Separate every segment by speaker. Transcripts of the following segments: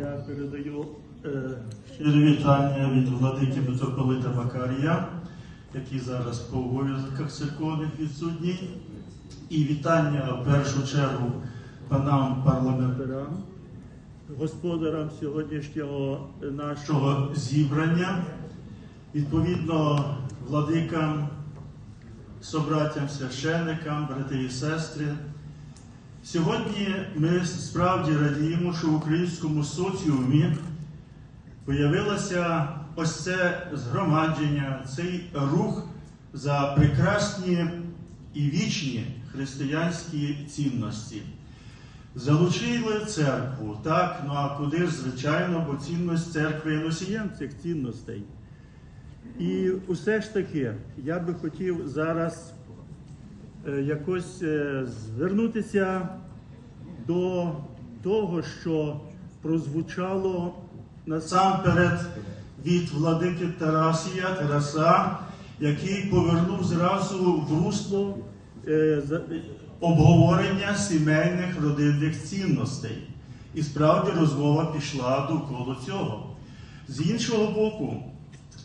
Speaker 1: Я передаю е, щирі вітання від владики митрополита Макарія, який зараз по обов'язках церковних відсутній. І вітання в першу чергу панам парламентарям, господарам сьогоднішнього нашого зібрання, відповідно владикам, собратям, священикам, брати і сестри. Сьогодні ми справді радіємо, що в українському соціумі появилося ось це згромадження, цей рух за прекрасні і вічні християнські цінності. Залучили церкву, так, ну а куди ж, звичайно, бо цінність церкви є носієм цих цінностей. І усе ж таки, я би хотів зараз якось е, звернутися до того, що прозвучало насамперед від владики Тарасія Тараса, який повернув зразу в русло е, обговорення сімейних родинних цінностей. І справді розмова пішла довкола цього. З іншого боку,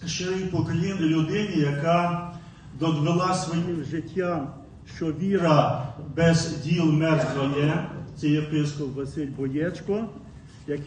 Speaker 1: ще й поклін людині, яка довела своїм життям, що віра без діл мертва є. Це єпископ Василь Боєчко, який